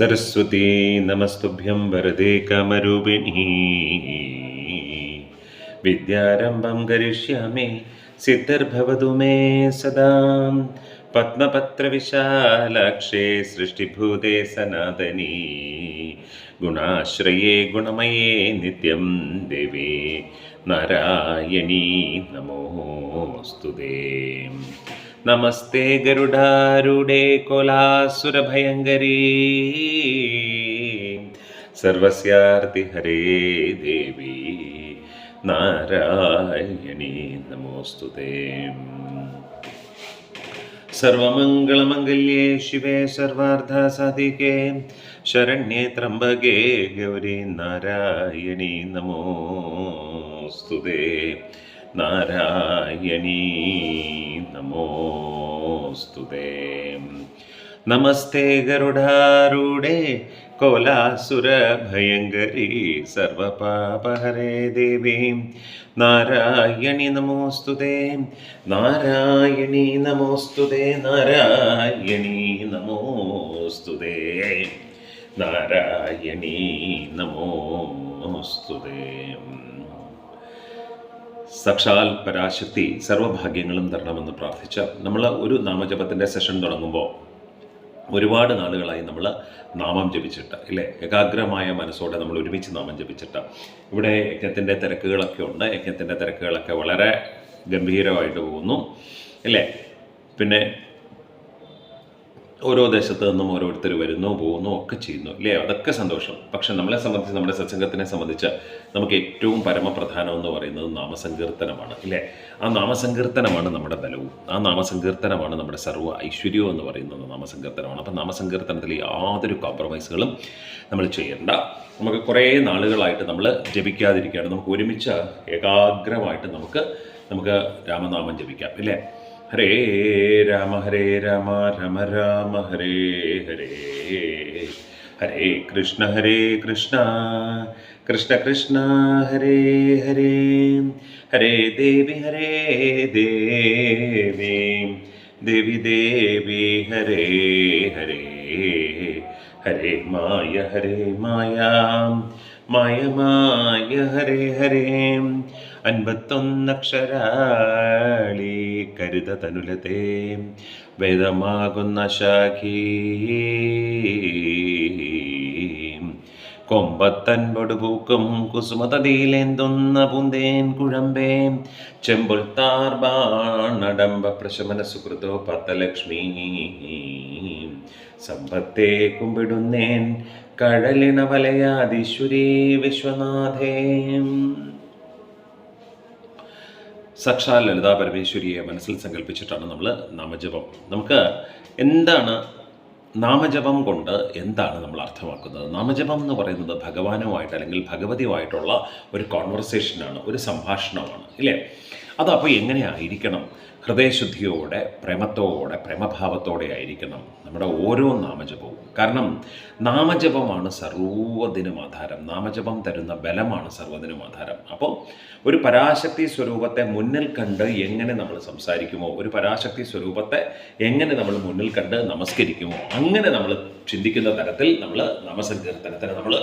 സരസ്വതീ നമസ്തുഭ്യം വരദേ കമരുപിണി. വിദ്യാരംഭം കരിഷ്യാമി സിദ്ധർഭവതു may സദാ. പത്മപത്രവിശാലാക്ഷേ സൃഷ്ടിഭൂതേ സനാതനീ. ഗുണാശ്രയേ ഗുണമയേ നിത്യം ദേവേ. നാരായണീ നമോസ്തുതേ. നമസ്തേ ഗരുഡാരൂഢേ കോലാസുരഭയങ്കരീ. സർവസ്യാർത്തി ഹരേ ദേവി. നാരായണി നമോസ്തുതേ സർവമംഗളമംഗല്യേ ശിവേ സർവാർദ്ധസാധികേ ശരണ്യേ ത്രംബകേ ഗൗരി നാരായണി നമോസ്തുതേ നാരായണീ. നമോസ്തുതേ നമസ്തേ ഗരുഡാരൂഢേ. കോലാസുരഭയങ്കരീ. സർവപാപഹരേ ദേവീം. നാരായണി നമോസ്തുതേ നാരായണി നമോസ്തുതേ നാരായണി നമോസ്തുതേ നാരായണി നമോസ്തുതേ സക്ഷാൽ പരാശക്തി സർവഭാഗ്യങ്ങളും തരണമെന്ന് പ്രാർത്ഥിച്ച് നമ്മൾ ഒരു നാമജപത്തിന്റെ സെഷൻ തുടങ്ങുമ്പോൾ ഒരുപാട് നാളുകളായി നമ്മൾ നാമം ജപിച്ചിട്ട് ഇല്ലേ? ഏകാഗ്രമായ മനസ്സോടെ നമ്മൾ ഒരുമിച്ച് നാമം ജപിച്ചിട്ട്. ഇവിടെ യജ്ഞത്തിന്റെ തിരക്കുകളൊക്കെ ഉണ്ട്. യജ്ഞത്തിന്റെ തിരക്കുകളൊക്കെ വളരെ ഗംഭീരമായിട്ട് പോകുന്നു അല്ലേ പിന്നെ ഓരോ ദേശത്ത് നിന്നും ഓരോരുത്തർ വരുന്നു പോകുന്നു ഒക്കെ ചെയ്യുന്നു. അല്ലേ അതൊക്കെ സന്തോഷം. പക്ഷെ നമ്മളെ സംബന്ധിച്ച് നമ്മുടെ സത്സംഗത്തിനെ സംബന്ധിച്ച് നമുക്ക് ഏറ്റവും പരമപ്രധാനം എന്ന് പറയുന്നത് നാമസങ്കീർത്തനമാണ്. ഇല്ലേ? ആ നാമസങ്കീർത്തനമാണ് നമ്മുടെ ബലവും. ആ നാമസങ്കീർത്തനമാണ് നമ്മുടെ സർവ ഐശ്വര്യവും എന്ന് പറയുന്നത് നാമസങ്കീർത്തനമാണ്. അപ്പം നാമസങ്കീർത്തനത്തിൽ യാതൊരു കോംപ്രമൈസുകളും നമ്മൾ ചെയ്യേണ്ട. നമുക്ക് കുറേ നാളുകളായിട്ട് നമ്മൾ ജപിക്കാതിരിക്കുകയാണ്. നമുക്ക് ഒരുമിച്ച് ഏകാഗ്രമായിട്ട് നമുക്ക് നമുക്ക് രാമനാമം ജപിക്കാം. ഇല്ലേ? ഹരേ രാമ ഹരേ രാമ രമ രാമ ഹരേ ഹരേ ഹരേ കൃഷ്ണ ഹരേ കൃഷ്ണ കൃഷ്ണ കൃഷ്ണ ഹരേ ഹരേ ഹരേ ദേവി ഹരേ ദേവി ദേവി ദേവി ഹരേ ഹരേ ഹരേ മായ ഹരേ മായ മായ മായ ഹരേ ഹരേ അൻപത്തൊന്നക്ഷരാളി കരുത തനുലത്തെ വേദമാകുന്ന ശാഖീ. കൊമ്പത്തൻപൊടു പൂക്കും കുസുമതതിയിലെന്തുന്ന പൂന്തേൻ കുഴമ്പേ. ചെമ്പുൽ താർബാണടംബ പ്രശമന സുഹൃതോ പത്തലക്ഷ്മി. സമ്പത്തെ കുമ്പിടുന്നേൻ കഴലിണ വലയാദീശ്വരീ വിശ്വനാഥേ. സാക്ഷാൽ ലളിതാ പരമേശ്വരിയെ മനസ്സിൽ സങ്കല്പിച്ചിട്ടാണ് നമ്മൾ നാമജപം. നമുക്ക് എന്താണ് നാമജപം കൊണ്ട് എന്താണ് നമ്മൾ അർത്ഥമാക്കുന്നത്? നാമജപം എന്ന് പറയുന്നത് ഭഗവാനുമായിട്ട് അല്ലെങ്കിൽ ഭഗവതിയുമായിട്ടുള്ള ഒരു കോൺവെർസേഷനാണ് ഒരു സംഭാഷണമാണ് ഇല്ലേ? അതപ്പോൾ എങ്ങനെയായിരിക്കണം ഹൃദയശുദ്ധിയോടെ പ്രേമത്തോടെ പ്രേമഭാവത്തോടെ ആയിരിക്കണം നമ്മുടെ ഓരോ നാമജപവും. കാരണം നാമജപമാണ് സർവതിനും ആധാരം. നാമജപം തരുന്ന ബലമാണ് സർവതിനും ആധാരം. അപ്പോൾ ഒരു പരാശക്തി സ്വരൂപത്തെ മുന്നിൽ കണ്ട് എങ്ങനെ നമ്മൾ സംസാരിക്കുമോ ഒരു പരാശക്തി സ്വരൂപത്തെ എങ്ങനെ നമ്മൾ മുന്നിൽ കണ്ട് നമസ്കരിക്കുമോ അങ്ങനെ നമ്മൾ ചിന്തിക്കുന്ന തരത്തിൽ നമ്മൾ നാമസങ്കീർത്തനത്തിന് നമ്മൾ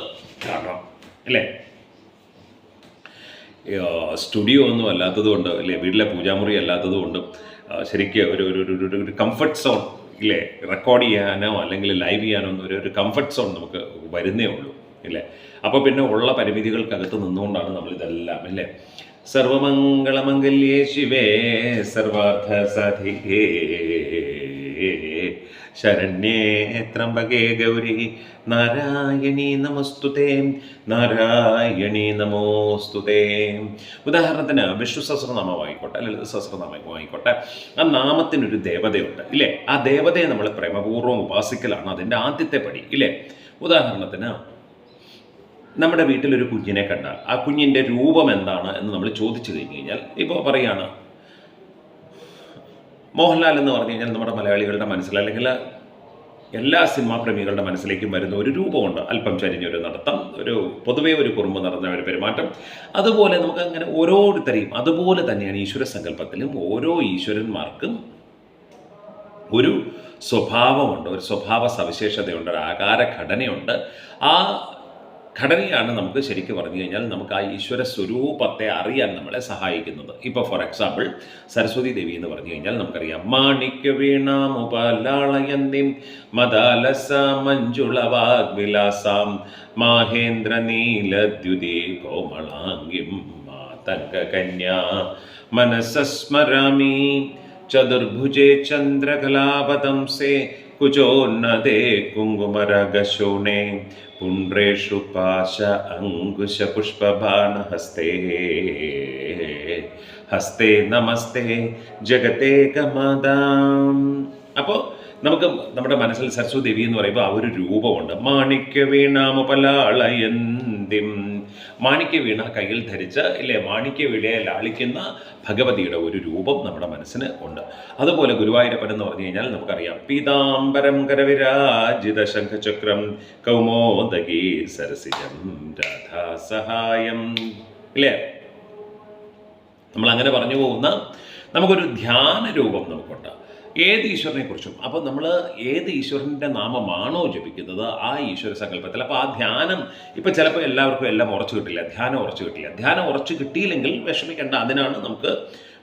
കാണണം. അല്ലേ? സ്റ്റുഡിയോ ഒന്നും അല്ലാത്തത് കൊണ്ട് അല്ലേ വീട്ടിലെ പൂജാമുറി അല്ലാത്തത് കൊണ്ടും ശരിക്കും ഒരു ഒരു ഒരു- ഒരു കംഫർട്ട് സോൺ ഇല്ലേ റെക്കോർഡ് ചെയ്യാനോ അല്ലെങ്കിൽ ലൈവ് ചെയ്യാനോ ഒന്നും ഒരു ഒരു കംഫർട്ട് സോൺ നമുക്ക് വരുന്നേ ഉള്ളൂ ഇല്ലേ? അപ്പോൾ പിന്നെ ഉള്ള പരിമിതികൾക്കകത്ത് നിന്നുകൊണ്ടാണ് നമ്മൾ ഇതെല്ലാം ഇല്ലേ? സർവമംഗളമംഗല്യേ ശിവേ സർവാർത്ഥ സാധികേ. ശരണ്യേ ത്രംബകേ ഗൗരി. നാരായണീ നമസ്തുതേ. നാരായണീ നമോസ്തുതേ. ഉദാഹരണത്തിന് വിഷ്ണു സഹസ്രനാമമായിക്കോട്ടെ ലളിത സഹസ്രനാമമായിക്കോട്ടെ ആ നാമത്തിനൊരു ദേവതയുണ്ട് ഇല്ലേ? ആ ദേവതയെ നമ്മൾ പ്രേമപൂർവം ഉപാസിക്കലാണ് അതിന്റെ ആദ്യത്തെ പടി ഇല്ലേ? ഉദാഹരണത്തിന് നമ്മുടെ വീട്ടിലൊരു കുഞ്ഞിനെ കണ്ടാൽ ആ കുഞ്ഞിന്റെ രൂപം എന്താണ് എന്ന് നമ്മൾ ചോദിച്ചു കഴിഞ്ഞ് കഴിഞ്ഞാൽ ഇപ്പോൾ പറയാണ് മോഹൻലാൽ എന്ന് പറഞ്ഞു കഴിഞ്ഞാൽ നമ്മുടെ മലയാളികളുടെ മനസ്സിൽ അല്ലെങ്കിൽ എല്ലാ സിനിമാ പ്രേമികളുടെ മനസ്സിലേക്കും വരുന്ന ഒരു രൂപമുണ്ട്. അല്പം ചരിഞ്ഞ ഒരു നടത്തം ഒരു പൊതുവേ ഒരു കുറുമ്പ് നടന്ന ഒരു പെരുമാറ്റം. അതുപോലെ നമുക്ക് അങ്ങനെ ഓരോരുത്തരെയും അതുപോലെ തന്നെയാണ് ഈശ്വര സങ്കല്പത്തിലും ഓരോ ഈശ്വരന്മാർക്കും ഒരു സ്വഭാവമുണ്ട് ഒരു സ്വഭാവ സവിശേഷതയുണ്ട് ഒരു ആകാരഘടനയുണ്ട്. ആ ഘടനയാണ് നമുക്ക് ശരിക്കും പറഞ്ഞു കഴിഞ്ഞാൽ നമുക്ക് ആ ഈശ്വര സ്വരൂപത്തെ അറിയാൻ നമ്മളെ സഹായിക്കുന്നത്. ഇപ്പോൾ ഫോർ എക്സാമ്പിൾ സരസ്വതി ദേവി എന്ന് പറഞ്ഞു കഴിഞ്ഞാൽ നമുക്കറിയാം. മാണിക്യ വീണാമുപലാളയന്തിം മദാലസ മാഹേന്ദ്ര നീലദ്യുതി കോമളാംഗിം മാതംഗകന്യാ മനസ്സസ്മരാമി ചതുർഭുജേ ചന്ദ്രകലാപതംസേ കുചോന്നതേ കുങ്കുമരകശൂണേ പുണ്ട്രേഷു പാശ അങ്കുശ പുഷ്പബാണഹസ്തേ. ഹസ്തേ നമസ്തേ ജഗത്തേ കമദാം അപ്പോൾ നമുക്ക് നമ്മുടെ മനസ്സിൽ സരസ്വതി ദേവി എന്ന് പറയുമ്പോൾ ആ ഒരു രൂപമുണ്ട്. മാണിക്യ വീണാമുപലാളയന്തിം മാണിക്യ വീണ കയ്യിൽ ധരിച്ച് ഇല്ലേ മാണിക്യ വീണയെ ലാളിക്കുന്ന ഭഗവതിയുടെ ഒരു രൂപം നമ്മുടെ മനസ്സിന് ഉണ്ട്. അതുപോലെ ഗുരുവായൂരപ്പൻ എന്ന് പറഞ്ഞു കഴിഞ്ഞാൽ നമുക്കറിയാം പീതാംബരം കരവിരാജിത ശംഖചക്രം കൗമോദകി സരസിജം രാധാസഹായം. ഇല്ലേ? നമ്മൾ അങ്ങനെ പറഞ്ഞു പോകുന്ന നമുക്കൊരു ധ്യാന രൂപം നമുക്കുണ്ട്. ഏത് ഈശ്വരനെ കുറിച്ചും അപ്പോൾ നമ്മൾ ഏത് ഈശ്വരന്റെ നാമമാണോ ജപിക്കുന്നത് ആ ഈശ്വര സങ്കല്പത്തിൽ അപ്പോൾ ആ ധ്യാനം ഇപ്പോൾ ചിലപ്പോൾ എല്ലാവർക്കും എല്ലാം ഉറച്ചു കിട്ടില്ല ധ്യാനം ഉറച്ചു കിട്ടില്ല. ധ്യാനം ഉറച്ചു കിട്ടിയില്ലെങ്കിൽ വിഷമിക്കേണ്ട. അതിനാണ് നമുക്ക്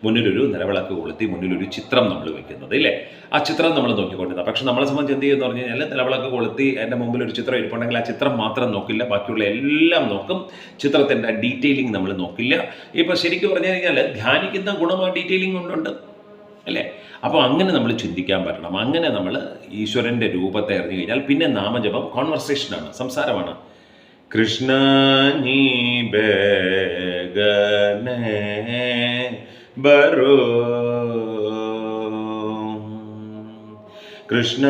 മുന്നിലൊരു നിലവിളക്ക് കൊളുത്തി മുന്നിലൊരു ചിത്രം നമ്മൾ വെക്കുന്നത് ഇല്ലേ? ആ ചിത്രം നമ്മൾ നോക്കിക്കൊണ്ടിരുന്നത്. പക്ഷെ നമ്മളെ സംബന്ധിച്ച് എന്ത് ചെയ്യുമെന്ന് പറഞ്ഞു കഴിഞ്ഞാൽ നിലവിളക്ക് കൊളുത്തി എന്റെ മുമ്പിൽ ഒരു ചിത്രം ഇരിപ്പുണ്ടെങ്കിൽ ആ ചിത്രം മാത്രം നോക്കില്ല. ബാക്കിയുള്ള എല്ലാം നോക്കും. ചിത്രത്തിന്റെ ഡീറ്റെയിലിംഗ് നമ്മൾ നോക്കില്ല. ഇപ്പോൾ ശരിക്കും പറഞ്ഞു കഴിഞ്ഞാൽ ധ്യാനിക്കുന്ന ഗുണം ആ ഡീറ്റെയിലിംഗ് കൊണ്ടുണ്ട്. അല്ലേ? അപ്പോൾ അങ്ങനെ നമ്മൾ ചിന്തിക്കാൻ പറ്റണം. അങ്ങനെ നമ്മൾ ഈശ്വരന്റെ രൂപത്തെ അറിഞ്ഞു കഴിഞ്ഞാൽ പിന്നെ നാമജപം കോൺവെർസേഷനാണ് സംസാരമാണ്. കൃഷ്ണ നീ ബേഗനെ ബരോ കൃഷ്ണ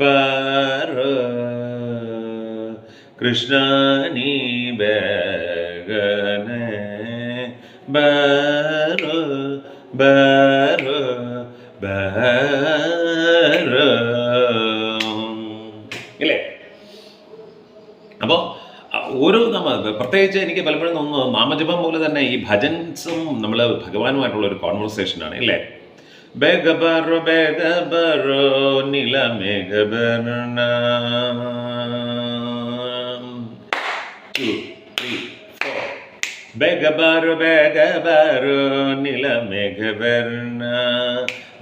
ബരോ കൃഷ്ണ ബേഗനെ ബരോ ബരോ ബരോ ഇല്ലേ? അപ്പോൾ ഓരോ നമ്മ പ്രത്യേകിച്ച് എനിക്ക് പലപ്പോഴും തോന്നുന്നു നാമജപം പോലെ തന്നെ ഈ ഭജൻസും നമ്മൾ ഭഗവാനുമായിട്ടുള്ള ഒരു കോൺവെർസേഷനാണ് ഇല്ലേ? ബേഗബറോ ബേഗബറോ നിലമേഘബരണ two, ബേഗബാറു ബേഗബാറു നിലമേഘവർണ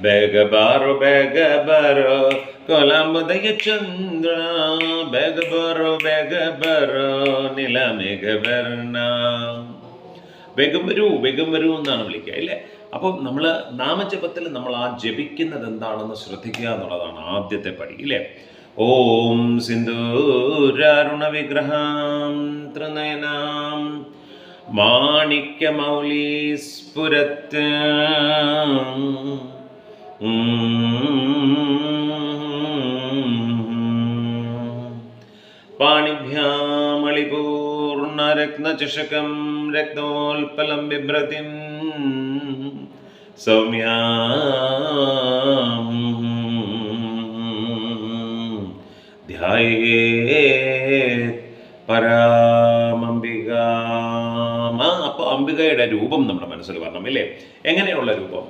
ബേഗബാറു ബേഗബാറു കൊലമുദയ ചന്ദ്ര ബേഗബാറു ബേഗബാറു നിലമേഘവർണ വേഗം വരൂ വേഗം വരൂ എന്നാണ് വിളിക്കുക അല്ലേ അപ്പോൾ നമ്മൾ നാമജപത്തിൽ നമ്മൾ ആ ജപിക്കുന്നത് എന്താണെന്ന് ശ്രദ്ധിക്കുക എന്നുള്ളതാണ് ആദ്യത്തെ പടി ഇല്ലേ? ഓം സിന്ദൂരാരുണ വിഗ്രഹാം ത്രിനയനാം മാണിക്യമൗലി സ്ഫുരത്ത്. പാണിഭ്യാമളിപൂർണരത്നചഷകം രക്തോൽപലം ബിഭ്രതി. സൗമ്യാം ധ്യായേ അപ്പോൾ അംബികയുടെ രൂപം നമ്മുടെ മനസ്സിൽ വരണം ഇല്ലേ? എങ്ങനെയുള്ള രൂപം?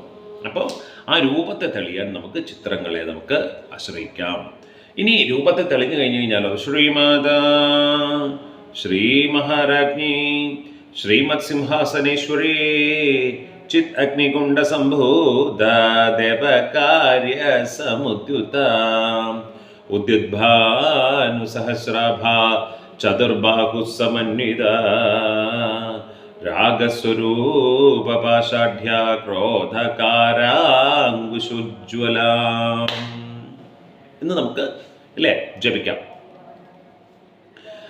അപ്പോൾ ആ രൂപത്തെ തെളിയാൻ നമുക്ക് ചിത്രങ്ങളെ നമുക്ക് ആശ്രയിക്കാം. ഇനി രൂപത്തെ തെളിഞ്ഞു കഴിഞ്ഞു കഴിഞ്ഞാലോ ശ്രീമാത ശ്രീ മഹാരാജ്ഞി ശ്രീമത് സിംഹാസനേശ്വരി ചിത് അഗ്നികുണ്ട സംഭൂത ദേവകാര്യ സമുദ്യുത ചതുർബാഹു സമന്വിത. രാഗസ്വരൂപപാഷാഢ്യ ക്രോധകാരാങ്കുശുജ്വല എന്ന് നമുക്ക് അല്ലേ ജപിക്കാം.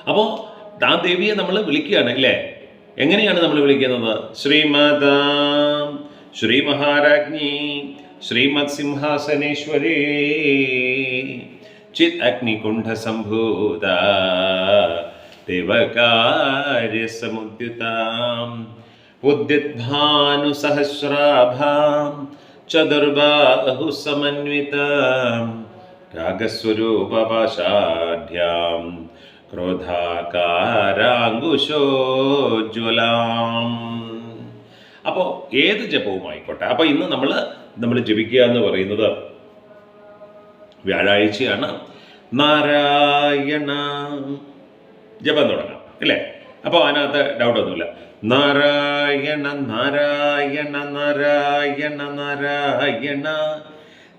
അപ്പോൾ ആ ദേവിയെ നമ്മൾ വിളിക്കുകയാണ് അല്ലേ എങ്ങനെയാണ് നമ്മൾ വിളിക്കുന്നത്? ശ്രീമത ശ്രീ മഹാരാജ്ഞി ശ്രീമത് സിംഹാസനേശ്വരേ ചിത് അഗ്നികുണ്ഠ സംഭൂത ഉദ്യുദ്ഭാനുസഹസ്രാഭാം ചതുർബാഹു സമന്വിതാം രാഗസ്വരൂപപാഷാഢ്യാം ക്രോധാകാരാങ്കുശോജ്വലാം. അപ്പോൾ ഏത് ജപവും ആയിക്കോട്ടെ അപ്പോൾ ഇന്ന് നമ്മൾ നമ്മൾ ജപിക്കുക എന്ന് പറയുന്നത് വ്യാഴാഴ്ചയാണ്. നാരായണ ജപം തുടങ്ങാം അല്ലേ? അപ്പോൾ അതിനകത്ത് ഡൗട്ട് ഒന്നുമില്ല. നാരായണ നാരായണ നാരായണ നാരായണ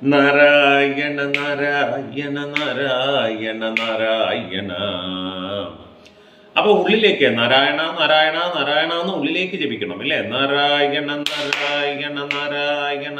നാരായണ നാരായണ നാരായണ നാരായണ. അപ്പൊ ഉള്ളിലേക്ക് നാരായണ നാരായണ നാരായണ എന്ന് ഉള്ളിലേക്ക് ജപിക്കണം ഇല്ലേ നാരായണ നാരായണ നാരായണ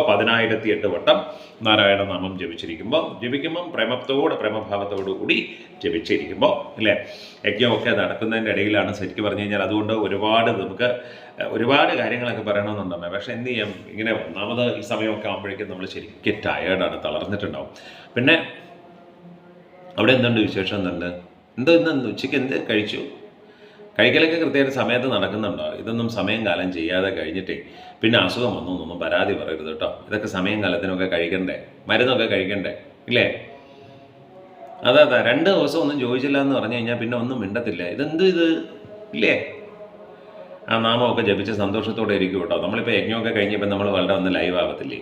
അപ്പോൾ പതിനായിരത്തി എട്ട് വട്ടം നാരായണ നാമം ജപിച്ചിരിക്കുമ്പോൾ ജപിക്കുമ്പം പ്രേമത്തോട് പ്രേമഭാവത്തോടു കൂടി ജപിച്ചിരിക്കുമ്പോൾ അല്ലേ? യജ്ഞമൊക്കെ നടക്കുന്നതിന്റെ ഇടയിലാണ് ശരിക്കും പറഞ്ഞു കഴിഞ്ഞാൽ അതുകൊണ്ട് ഒരുപാട് നമുക്ക് ഒരുപാട് കാര്യങ്ങളൊക്കെ പറയണമെന്നുണ്ടമ്മേ പക്ഷേ എന്ത് ചെയ്യാം? ഇങ്ങനെ ഒന്നാമത് ഈ സമയമൊക്കെ ആകുമ്പോഴേക്കും നമ്മൾ ശരിക്കും ടയേർഡാണ് തളർന്നിട്ടുണ്ടാവും. പിന്നെ അവിടെ എന്തുണ്ട് വിശേഷം? എന്തുണ്ട്? എന്തോ ഇന്ന് ഉച്ചയ്ക്ക് എന്ത് കഴിച്ചു? കഴിക്കലൊക്കെ കൃത്യമായിട്ട് സമയത്ത് നടക്കുന്നുണ്ടോ? ഇതൊന്നും സമയം കാലം ചെയ്യാതെ കഴിഞ്ഞിട്ടേ. പിന്നെ അസുഖം വന്നു എന്നൊന്നും പരാതി പറയരുത് കേട്ടോ. ഇതൊക്കെ സമയം കാലത്തിനൊക്കെ കഴിക്കണ്ടേ? മരുന്നൊക്കെ കഴിക്കണ്ടേ? ഇല്ലേ? അതെ അതെ. രണ്ട് ദിവസം ഒന്നും ചോദിച്ചില്ല എന്ന് പറഞ്ഞു കഴിഞ്ഞാൽ പിന്നെ ഒന്നും മിണ്ടത്തില്ല. ഇതെന്ത് ഇത്? ഇല്ലേ? ആ നാമമൊക്കെ ജപിച്ച് സന്തോഷത്തോടെ ഇരിക്കും കേട്ടോ. നമ്മളിപ്പോൾ യജ്ഞമൊക്കെ കഴിഞ്ഞപ്പോൾ നമ്മൾ വളരെ ഒന്ന് ലൈവ് ആകത്തില്ലേ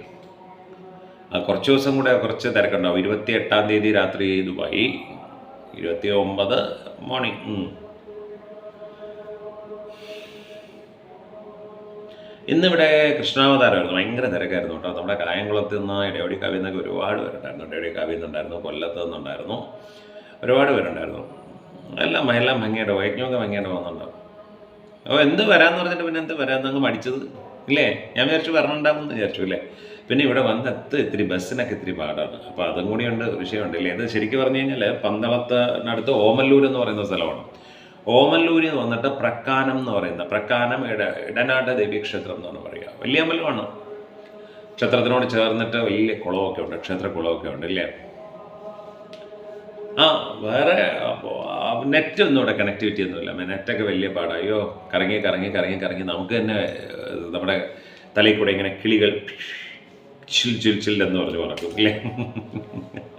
ആ കുറച്ച് ദിവസം കൂടെ കുറച്ച് തിരക്കുണ്ടാവും. ഇരുപത്തി എട്ടാം തീയതി രാത്രി ദുബായി ഇരുപത്തി ഒമ്പത് മോർണിംഗ് ഇന്നിവിടെ കൃഷ്ണാവതാരമായിരുന്നു ഭയങ്കര തിരക്കായിരുന്നു കേട്ടോ. നമ്മുടെ കായംകുളത്ത് നിന്ന് ഇടയോടി കവി നിന്നൊക്കെ ഒരുപാട് പേരുണ്ടായിരുന്നു. ഇടയോടി കവി നിന്നുണ്ടായിരുന്നു കൊല്ലത്ത് നിന്നുണ്ടായിരുന്നു. ഒരുപാട് പേരുണ്ടായിരുന്നു. എല്ലാം എല്ലാം ഭംഗിയായിട്ട് വൈജ്ഞമൊക്കെ ഭംഗിയായിട്ട് വന്നിട്ടുണ്ടാവും അപ്പോൾ എന്ത് വരാമെന്ന് പറഞ്ഞിട്ട് പിന്നെ എന്ത് വരാമെന്ന് അങ്ങ് മടിച്ചത്? ഇല്ലേ? ഞാൻ വിചാരിച്ചു വരണുണ്ടാവുമെന്ന് വിചാരിച്ചു അല്ലേ പിന്നെ ഇവിടെ വന്ന് വന്നെത്ത് ഇത്തിരി ബസ്സിനൊക്കെ ഇത്തിരി പാടാണ്. അപ്പോൾ അതും കൂടിയുണ്ട് വിഷയമുണ്ട് ഇല്ലേ? ഇത് ശരിക്കും പറഞ്ഞു കഴിഞ്ഞാൽ പന്തളത്തിനടുത്ത് ഓമല്ലൂർ എന്ന് പറയുന്ന സ്ഥലമാണ്. ഓമല്ലൂരിൽ നിന്ന് വന്നിട്ട് പ്രക്കാനം എന്ന് പറയുന്ന പ്രക്കാനം ഇട ഇടനാട് ദേവീക്ഷേത്രം എന്നാണ് പറയുക വലിയ അമ്പലമാണ് ക്ഷേത്രത്തിനോട് ചേർന്നിട്ട് വലിയ കുളമൊക്കെ ഉണ്ട് ക്ഷേത്ര കുളമൊക്കെ ഉണ്ട് ഇല്ലേ? ആ വേറെ നെറ്റ് ഒന്നും ഇവിടെ കണക്ടിവിറ്റി ഒന്നുമില്ല നെറ്റൊക്കെ വലിയ പാടായോ കറങ്ങി കറങ്ങി കറങ്ങി കറങ്ങി നമുക്ക് തന്നെ നമ്മുടെ തലയിൽ കൂടെ ഇങ്ങനെ കിളികൾ ചിൽ ചിൽ ചിൽ എന്ന് പറഞ്ഞു പറക്കും ഇല്ലേ? ആ,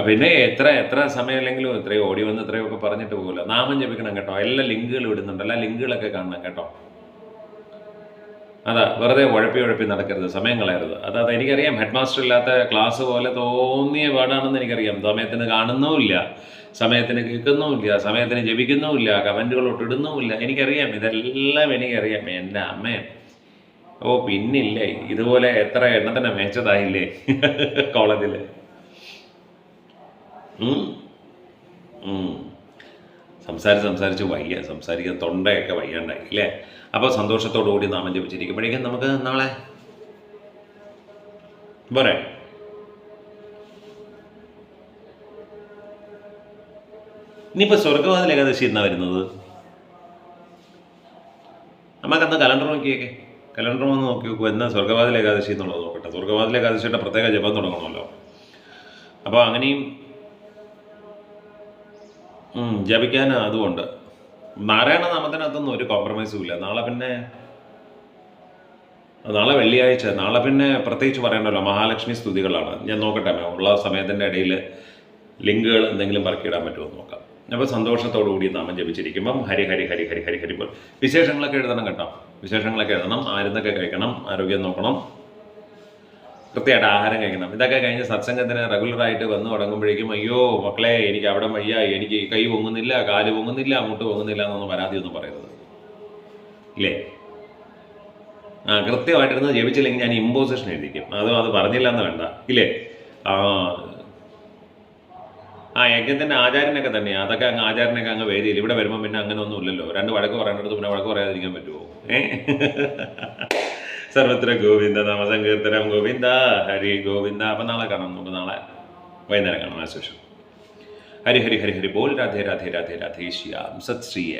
പിന്നെ എത്ര എത്ര സമയമില്ലെങ്കിലും ഇത്രയും ഓടി വന്ന് ഇത്രയൊക്കെ പറഞ്ഞിട്ട് പോകില്ല നാമം ജപിക്കണം കേട്ടോ. എല്ലാ ലിങ്കുകളും ഇടുന്നുണ്ട്. എല്ലാ ലിങ്കുകളൊക്കെ കാണണം കേട്ടോ. അതാ വെറുതെ ഉഴപ്പി ഉഴപ്പി നടക്കരുത്. സമയം കളയരുത്. അതാ അത് എനിക്കറിയാം. ഹെഡ് മാസ്റ്റർ ഇല്ലാത്ത ക്ലാസ് പോലെ തോന്നിയ പാടാണെന്ന് എനിക്കറിയാം. സമയത്തിന് കാണുന്നുമില്ല. സമയത്തിന് കേൾക്കുന്നുമില്ല. സമയത്തിന് ജപിക്കുന്നുമില്ല. കമന്റുകളോട്ട് ഇടുന്നുമില്ല. എനിക്കറിയാം. ഇതെല്ലാം എനിക്കറിയാം. എന്റെ അമ്മയും ഓ പിന്നില്ലേ? ഇതുപോലെ എത്ര എണ്ണത്തിനെ മേച്ചതായില്ലേ? കോളേജിൽ സംസാരിച്ച് സംസാരിച്ച് വയ്യ. സംസാരിക്കാൻ തൊണ്ടയൊക്കെ വയ്യാണ്ടായി അല്ലേ? അപ്പോൾ സന്തോഷത്തോടു കൂടി നാമം ജപിച്ചിരിക്കുമ്പോഴേക്കും നമുക്ക് നാളെ പോരെ. ഇനിയിപ്പോൾ സ്വർഗവാതിൽ ഏകാദശി എന്നാ വരുന്നത്? നമുക്കന്ന് കലണ്ടർ നോക്കിയേക്കെ. കലണ്ടർ ഒന്ന് നോക്കി നോക്കൂ എന്നാ സ്വർഗവാതിൽ ഏകാദശി എന്നുള്ളത് നോക്കട്ടെ. സ്വർഗവാതിൽ ഏകാദശിയുടെ പ്രത്യേക ജപം തുടങ്ങണമല്ലോ. അപ്പോൾ അങ്ങനെയും ജപിക്കാൻ അതുകൊണ്ട് നാരായണ നാമത്തിനകത്തൊന്നും ഒരു കോംപ്രമൈസും ഇല്ല. നാളെ പിന്നെ നാളെ വെള്ളിയാഴ്ച നാളെ പിന്നെ പ്രത്യേകിച്ച് പറയണ്ടല്ലോ മഹാലക്ഷ്മി സ്തുതികളാണ്. ഞാൻ നോക്കട്ടെ ഉള്ള സമയത്തിന്റെ ഇടയിൽ ലിങ്കുകൾ എന്തെങ്കിലും പറക്കിയിടാൻ പറ്റുമോ നോക്കാം. അപ്പോൾ സന്തോഷത്തോടു കൂടി നാമം ജപിച്ചിരിക്കുമ്പം ഹരി ഹരി ഹരി ഹരി ഹരി ഹരി വിശേഷങ്ങളൊക്കെ എഴുതണം കേട്ടോ. വിശേഷങ്ങളൊക്കെ എഴുതണം ആരുന്നൊക്കെ കഴിക്കണം ആരോഗ്യം നോക്കണം. കൃത്യമായിട്ട് ആഹാരം കഴിക്കണം. ഇതൊക്കെ കഴിഞ്ഞ് സത്സംഗത്തിന് റെഗുലറായിട്ട് വന്ന് തുടങ്ങുമ്പോഴേക്കും അയ്യോ മക്കളെ എനിക്ക് അവിടെ വയ്യ എനിക്ക് കൈ പൊങ്ങുന്നില്ല കാൽ പൊങ്ങുന്നില്ല മുട്ട് പൊങ്ങുന്നില്ല എന്നൊന്നും പരാതിയൊന്നും പറയുന്നത് ഇല്ലേ? ആ കൃത്യമായിട്ടിരുന്ന് ജപിച്ചില്ലെങ്കിൽ ഞാൻ ഇമ്പോസിഷൻ എഴുതിക്കും. അതും അത് പറഞ്ഞില്ല എന്ന് വേണ്ട. ഇല്ലേ? ആ ആ യജ്ഞത്തിന്റെ ആചാരനൊക്കെ തന്നെയാണ് അതൊക്കെ അങ്ങ് ആചാരനൊക്കെ അങ്ങ് വേദിയിൽ ഇവിടെ വരുമ്പോൾ പിന്നെ അങ്ങനെ ഒന്നും ഇല്ലല്ലോ. രണ്ട് വഴക്ക് പറയേണ്ടത് പിന്നെ വഴക്ക് പറയാതിരിക്കാൻ പറ്റുമോ ഏ? സർവത്ര ഗോവിന്ദ നാമസങ്കീർത്തനം. ഗോവിന്ദ ഹരി ഗോവിന്ദ. അപ്പം നാളെ കാണാം. നമുക്ക് നാളെ വൈകുന്നേരം കാണാം. ആശുഷം ഹരി ഹരി ഹരി ഹരി. ബോൾ. രാധേ രാധേ രാധേ രാധേ. ശ്യാം. സത് ശ്രീ